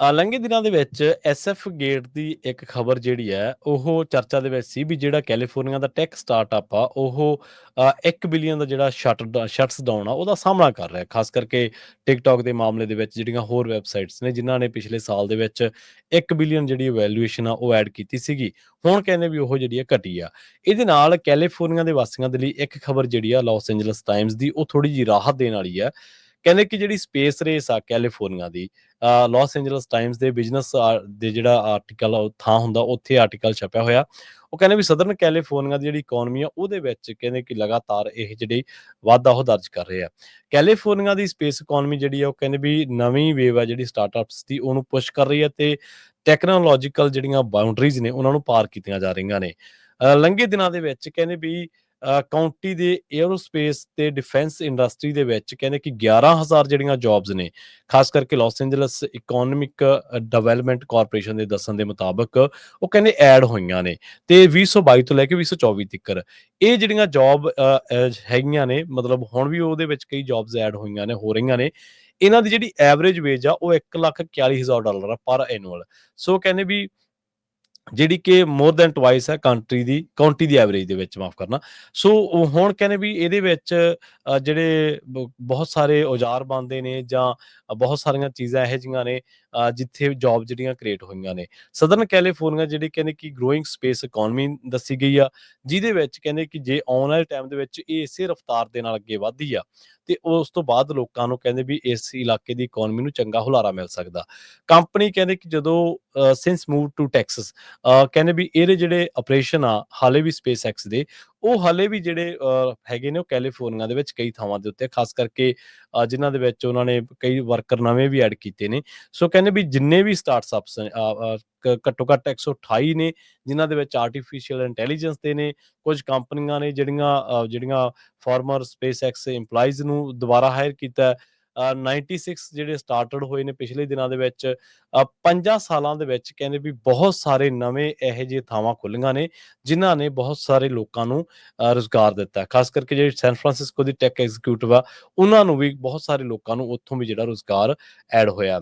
ਲੰਘੇ ਦਿਨਾਂ ਦੇ ਵਿੱਚ ਐਸਐਫ ਗੇਟ ਦੀ ਇੱਕ ਖਬਰ ਜਿਹੜੀ ਹੈ ਉਹ ਚਰਚਾ ਦੇ ਵਿੱਚ ਸੀ ਵੀ ਜਿਹੜਾ ਕੈਲੀਫੋਰਨੀਆ ਦਾ ਟੈਕ ਸਟਾਰਟਅਪ ਆ ਉਹ ਅ, 1 ਬਿਲੀਅਨ ਦਾ ਜਿਹੜਾ ਸ਼ਟ ਸ਼ਟਸ ਡਾਊਨ ਆ ਉਹਦਾ ਸਾਹਮਣਾ ਕਰ ਰਿਹਾ ਖਾਸ ਕਰਕੇ ਟਿਕਟੌਕ ਦੇ ਮਾਮਲੇ ਦੇ ਵਿੱਚ ਜਿਹੜੀਆਂ ਹੋਰ ਵੈਬਸਾਈਟਸ ਨੇ ਜਿਨ੍ਹਾਂ ਨੇ ਪਿਛਲੇ ਸਾਲ ਦੇ ਵਿੱਚ 1 ਬਿਲੀਅਨ ਜਿਹੜੀ ਵੈਲਿਊਏਸ਼ਨ ਆ ਉਹ ਐਡ ਕੀਤੀ ਸੀਗੀ। ਹੁਣ ਕਹਿੰਦੇ ਵੀ ਉਹ ਜਿਹੜੀ ਆ ਘਟੀ ਆ। ਇਹਦੇ ਨਾਲ ਕੈਲੀਫੋਰਨੀਆ ਦੇ ਵਾਸੀਆਂ ਦੇ ਲਈ ਇੱਕ ਖਬਰ ਜਿਹੜੀ ਆ ਲਾਸ ਐਂਜਲਸ ਟਾਈਮਸ ਦੀ ਉਹ ਥੋੜੀ ਜੀ ਰਾਹਤ ਦੇਣ ਵਾਲੀ ਆ ਕਹਿੰਦੇ ਕਿ ਜਿਹੜੀ ਸਪੇਸ ਰੇਸ ਆ ਕੈਲੀਫੋਰਨੀਆ ਦੀ ਲਾਸ ਐਂਜਲਸ ਟਾਈਮਸ ਦੇ ਬਿਜ਼ਨਸ ਦੇ ਜਿਹੜਾ ਆਰਟੀਕਲ ਥਾਂ ਹੁੰਦਾ, ਉੱਥੇ ਆਰਟੀਕਲ ਛਪਿਆ ਹੋਇਆ। ਉਹ ਕਹਿੰਦੇ ਵੀ ਸਦਰਨ ਕੈਲੀਫੋਰਨੀਆ ਦੀ ਜਿਹੜੀ ਇਕਨੋਮੀ ਆ, ਉਹਦੇ ਵਿੱਚ ਕਹਿੰਦੇ ਕਿ ਲਗਾਤਾਰ ਇਹ ਜਿਹੜੀ ਵਾਧਾ ਉਹ ਦਰਜ ਕਰ ਰਹੇ। ਆ ਕੈਲੀਫੋਰਨੀਆ ਦੀ ਸਪੇਸ ਇਕਨੋਮੀ ਜਿਹੜੀ ਆ, ਉਹ ਕਹਿੰਦੇ ਵੀ ਨਵੀਂ ਵੇਵ ਆ ਜਿਹੜੀ ਸਟਾਰਟਅਪਸ ਦੀ, ਉਹਨੂੰ ਪੁਸ਼ ਕਰ ਰਹੀ ਹੈ ਤੇ ਟੈਕਨੋਲੋਜੀਕਲ ਜਿਹੜੀਆਂ ਬਾਉਂਡਰੀਜ਼ ਨੇ, ਉਹਨਾਂ ਨੂੰ ਪਾਰ ਕੀਤੀਆਂ ਜਾ ਰਹੀਆਂ ਨੇ। ਲੰਘੇ ਦਿਨਾਂ ਦੇ ਵਿੱਚ ਕਹਿੰਦੇ ਵੀ ਕਾਉਂਟੀ ਦੇ 에ਅਰੋਸਪੇਸ ਤੇ ਡਿਫੈਂਸ ਇੰਡਸਟਰੀ ਦੇ ਵਿੱਚ ਕਹਿੰਦੇ ਕਿ 11000 ਜਿਹੜੀਆਂ ਜੌਬਸ ਨੇ, ਖਾਸ ਕਰਕੇ Los Angeles economic development corporation ਦੇ ਦੱਸਣ ਦੇ ਮੁਤਾਬਕ, ਉਹ ਕਹਿੰਦੇ ਐਡ ਹੋਈਆਂ ਨੇ ਤੇ 2022 ਤੋਂ ਲੈ ਕੇ 2024 ਤੱਕ ਇਹ ਜਿਹੜੀਆਂ ਜੌਬ ਹੈਗੀਆਂ ਨੇ, ਮਤਲਬ ਹੁਣ ਵੀ ਉਹਦੇ ਵਿੱਚ ਕਈ ਜੌਬਸ ਐਡ ਹੋਈਆਂ ਨੇ, ਹੋ ਰਹੀਆਂ ਨੇ, ਇਹਨਾਂ ਦੀ ਜਿਹੜੀ ਐਵਰੇਜ ਵੇਜ ਆ, ਉਹ 141000 ਡਾਲਰ ਆ ਪਰ ਐਨੂਅਲ ਸੋ ਕਹਿੰਦੇ ਵੀ ਜਿਹੜੀ ਕਿ ਮੋਰ ਦੈਨ ਟਵਾਈਸ ਹੈ ਕੰਟਰੀ ਦੀ ਕਾਉਂਟੀ ਦੀ ਐਵਰੇਜ ਦੇ ਵਿੱਚ, ਮਾਫ ਕਰਨਾ। ਸੋ ਹੁਣ ਕਹਿੰਦੇ ਵੀ ਇਹਦੇ ਵਿੱਚ ਜਿਹੜੇ ਬਹੁਤ ਸਾਰੇ ਔਜ਼ਾਰ ਬਣਦੇ ਨੇ ਜਾਂ ਬਹੁਤ ਸਾਰੀਆਂ ਚੀਜ਼ਾਂ ਇਹੋ ਜਿਹੀਆਂ ਨੇ ਜਿੱਥੇ ਜੌਬ ਜਿਹੜੀਆਂ ਕ੍ਰੀਏਟ ਹੋਈਆਂ ਨੇ। ਸਦਰਨ ਕੈਲੀਫੋਰਨੀਆ ਜਿਹੜੀ ਕਹਿੰਦੇ ਕਿ ਗਰੋਇੰਗ ਸਪੇਸ ਇਕਨੋਮੀ ਦੱਸੀ ਗਈ ਆ, ਜਿਹਦੇ ਵਿੱਚ ਕਹਿੰਦੇ ਕਿ ਜੇ ਆਉਣ ਵਾਲੇ ਟਾਈਮ ਦੇ ਵਿੱਚ ਇਹ ਇਸੇ ਰਫ਼ਤਾਰ ਦੇ ਨਾਲ ਅੱਗੇ ਵਧਦੀ ਆ, ਤੇ ਉਸ ਤੋਂ ਬਾਅਦ ਲੋਕਾਂ ਨੂੰ ਕਹਿੰਦੇ ਵੀ ਇਸ ਇਲਾਕੇ ਦੀ ਇਕਨੋਮੀ ਨੂੰ ਚੰਗਾ ਹੁਲਾਰਾ ਮਿਲ ਸਕਦਾ। ਕੰਪਨੀ ਕਹਿੰਦੇ ਕਿ ਜਦੋਂ ਸਿੰਸ ਮੂਵ ਟੂ ਟੈਕਸਸ ਕਹਿੰਦੇ ਵੀ ਇਹਦੇ ਜਿਹੜੇ ਆਪਰੇਸ਼ਨ ਆ, ਹਾਲੇ ਵੀ ਸਪੇਸ ਐਕਸ ਦੇ ਉਹ ਹਾਲੇ ਵੀ ਜਿਹੜੇ ਹੈਗੇ ਨੇ ਉਹ ਕੈਲੀਫੋਰਨੀਆ ਦੇ ਵਿੱਚ ਕਈ ਥਾਵਾਂ ਦੇ ਉੱਤੇ, ਖਾਸ ਕਰਕੇ ਜਿਨ੍ਹਾਂ ਦੇ ਵਿੱਚ ਉਹਨਾਂ ਨੇ ਕਈ ਵਰਕਰ ਨਵੇਂ ਵੀ ਐਡ ਕੀਤੇ ਨੇ। ਸੋ ਕਹਿੰਦੇ ਵੀ ਜਿੰਨੇ ਵੀ ਸਟਾਰਟਅਪਸ ਘੱਟੋ ਘੱਟ 128 ਨੇ, ਜਿਨ੍ਹਾਂ ਦੇ ਵਿੱਚ ਆਰਟੀਫੀਸ਼ੀਅਲ ਇੰਟੈਲੀਜੈਂਸ ਦੇ ਨੇ, ਕੁਝ ਕੰਪਨੀਆਂ ਨੇ ਜਿਹੜੀਆਂ ਜਿਹੜੀਆਂ ਫਾਰਮਰ ਸਪੇਸ ਐਕਸ EMPLOYEES ਨੂੰ ਦੁਬਾਰਾ ਹਾਇਰ ਕੀਤਾ 96 ਜਿਹੜੇ ਸਟਾਰਟਡ ਹੋਏ ਨੇ ਪਿਛਲੇ ਦਿਨਾਂ ਦੇ ਵਿੱਚ ਪੰਜਾਂ ਸਾਲਾਂ ਦੇ ਵਿੱਚ ਕਹਿੰਦੇ ਵੀ ਬਹੁਤ ਸਾਰੇ ਨਵੇਂ ਇਹੋ ਜਿਹੇ ਥਾਵਾਂ ਖੁੱਲੀਆਂ ਨੇ ਜਿਨ੍ਹਾਂ ਨੇ ਬਹੁਤ ਸਾਰੇ ਲੋਕਾਂ ਨੂੰ ਅ, ਰੁਜ਼ਗਾਰ ਦਿੱਤਾ ਖਾਸ ਕਰਕੇ ਜਿਹੜੇ ਸੈਨ ਫਰਾਂਸਿਸਕੋ ਦੀ ਟੈਕ ਐਗਜ਼ੀਕਿਊਟਿਵ ਆ ਉਹਨਾਂ ਨੂੰ ਵੀ ਬਹੁਤ ਸਾਰੇ ਲੋਕਾਂ ਨੂੰ ਉੱਥੋਂ ਵੀ ਜਿਹੜਾ ਰੁਜ਼ਗਾਰ ਐਡ ਹੋਇਆ।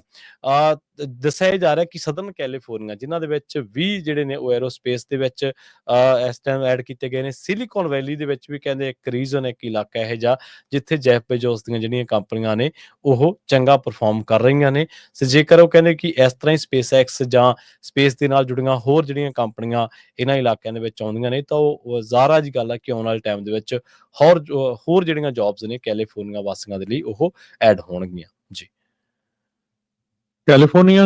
ਦੱਸਿਆ ਜਾ ਰਿਹਾ ਕਿ ਸਦਰਨ ਕੈਲੀਫੋਰਨੀਆ, ਜਿਨ੍ਹਾਂ ਦੇ ਵਿੱਚ 20 ਜਿਹੜੇ ਨੇ ਉਹ ਐਰੋਸਪੇਸ ਦੇ ਵਿੱਚ ਇਸ ਟਾਈਮ ਐਡ ਕੀਤੇ ਗਏ ਨੇ। ਸਿਲੀਕਨ ਵੈਲੀ ਦੇ ਵਿੱਚ ਵੀ ਕਹਿੰਦੇ ਇੱਕ ਰੀਜਨ ਇੱਕ ਇਲਾਕਾ ਇਹ ਜਾ ਜਿੱਥੇ ਜੈਫ ਬੇਜੋਸ ਦੀਆਂ ਜਿਹੜੀਆਂ ਕੰਪਨੀਆਂ ਨੇ, ਉਹ ਚੰਗਾ ਪਰਫਾਰਮ ਕਰ ਰਹੀਆਂ ਨੇ। ਸੋ ਜੇਕਰ ਉਹ ਕਹਿੰਦੇ ਕਿ ਇਸ ਤਰ੍ਹਾਂ ਹੀ ਸਪੇਸ ਐਕਸ ਜਾਂ ਸਪੇਸ ਦੇ ਨਾਲ ਜੁੜੀਆਂ ਹੋਰ ਜਿਹੜੀਆਂ ਕੰਪਨੀਆਂ ਇਹਨਾਂ ਇਲਾਕਿਆਂ ਦੇ ਵਿੱਚ ਆਉਂਦੀਆਂ ਨੇ, ਤਾਂ ਉਹ ਜ਼ਾਰਾ ਜੀ ਗੱਲ ਹੈ ਕਿ ਆਉਣ ਵਾਲੇ ਟਾਈਮ ਦੇ ਵਿੱਚ ਹੋਰ ਹੋਰ ਜਿਹੜੀਆਂ ਜੌਬਸ ਨੇ ਕੈਲੀਫੋਰਨੀਆ ਵਾਸੀਆਂ ਦੇ ਲਈ ਉਹ ਐਡ ਹੋਣਗੀਆਂ। ਜੀ। ਕੈਲੀਫੋਰਨੀਆ